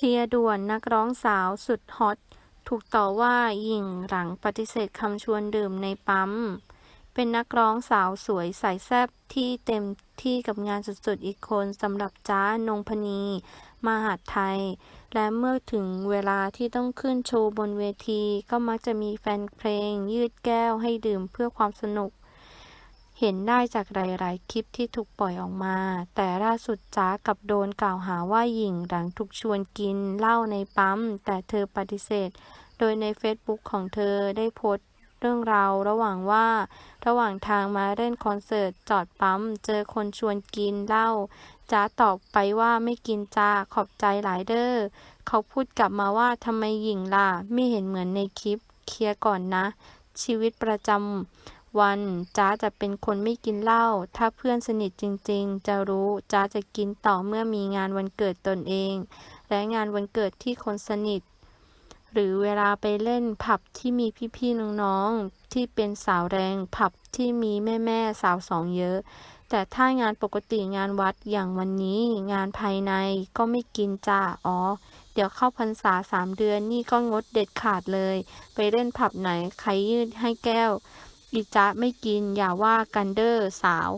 เคลียร์ด่วนนักร้องสาวสุดฮอต ถูกต่อว่าหยิ่งหลังปฏิเสธคำชวนดื่มในปั๊ม เป็นนักร้องสาวสวยใสายแซ่บที่เต็มที่กับงานสุดๆอีกคนสำหรับจ้านงพนีมหาดไทย และเมื่อถึงเวลาที่ต้องขึ้นโชว์บนเวที ก็มักจะมีแฟนเพลงยืดแก้วให้ดื่มเพื่อความสนุก เห็นได้จากหลาย ๆ คลิปที่ถูกปล่อยออกมา แต่ล่าสุดจ้ากับโดนกล่าวหาว่าหญิงหลังถูกชวนกินเหล้าในปั๊ม แต่เธอปฏิเสธ โดยใน Facebook ของเธอได้โพสต์เรื่องราวระหว่างว่า ระหว่างทางมาเล่นคอนเสิร์ตจอดปั๊ม เจอคนชวนกินเหล้าจ้าตอบไปว่าไม่กินจ้าขอบใจหลายเด้อเขาพูดกลับมาว่าทำไมหญิงล่ะไม่เห็นเหมือนในคลิปเคลียร์ก่อนนะ ชีวิตประจำ วันจ้าจะเป็นคนไม่กินเหล้า ถ้าเพื่อนสนิทจริงๆ จะรู้จ้าจะกินต่อเมื่อมีงานวันเกิดตนเอง และงานวันเกิดที่คนสนิท หรือเวลาไปเล่นผับที่มีพี่ๆน้องๆ ที่เป็นสาวแรงผับที่มีแม่ๆสาวสองเยอะ แต่ถ้างานปกติงานวัดอย่างวันนี้งานภายในก็ไม่กินจ้าอ๋อเดี๋ยวเข้าพรรษาสามเดือนนี่ก็งดเด็ดขาดเลย ไปเล่นผับไหนใครยืดให้แก้ว อีจ๊ะไม่กิน อย่าว่ากันเด้อสาว